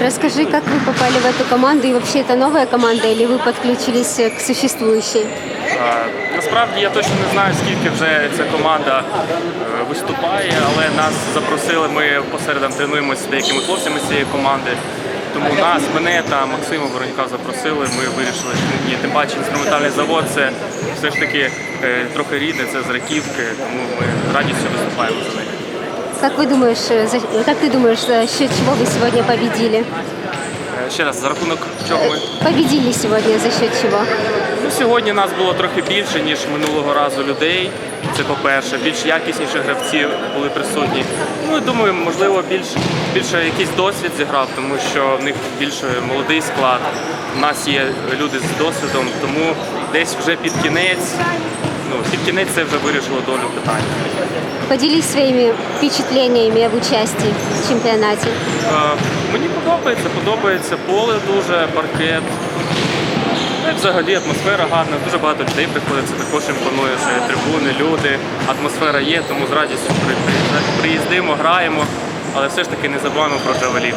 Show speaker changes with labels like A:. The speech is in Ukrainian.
A: Расскажи, как вы попали в эту команду и вообще это новая команда или вы подключились э, к существующей?
B: А, Насправді я точно не знаю, скільки вже ця команда е, виступає, але нас запросили. Ми посередам тренуємося з деякими хлопцями з цієї команди. Тому нас, мене та Максима Воронюка запросили. Ми вирішили, що ні, тим паче інструментальний завод це все ж таки е, трохи рідне, це з раківки, тому ми радістю виступаємо за них.
A: Как, вы думаешь, э, за- как ты думаешь, за счет чего вы сегодня победили?
B: Е, Ще раз, за рахунок чого ми?
A: Победили сегодня за счет чего?
B: Ну, сьогодні нас було трохи більше, ніж минулого разу людей. Це по-перше, більш якісніші гравці були присутні. Ну, і думаю, можливо, більш, більше якийсь досвід зіграв, тому що в них більше молодий склад. У нас є люди з досвідом, тому десь вже під кінець, ну, під кінець це вже вирішило долю питання.
A: Поделись своими впечатлениями об участии в чемпионате.
B: Е, Мені подобається, подобається поле дуже, паркет. Ну, і взагалі атмосфера гарна, дуже багато людей приходить, це також імпонує, що є трибуни, люди, атмосфера є, тому з радістю при- при- приїздимо, граємо, але все ж таки не забуваємо про джавелін.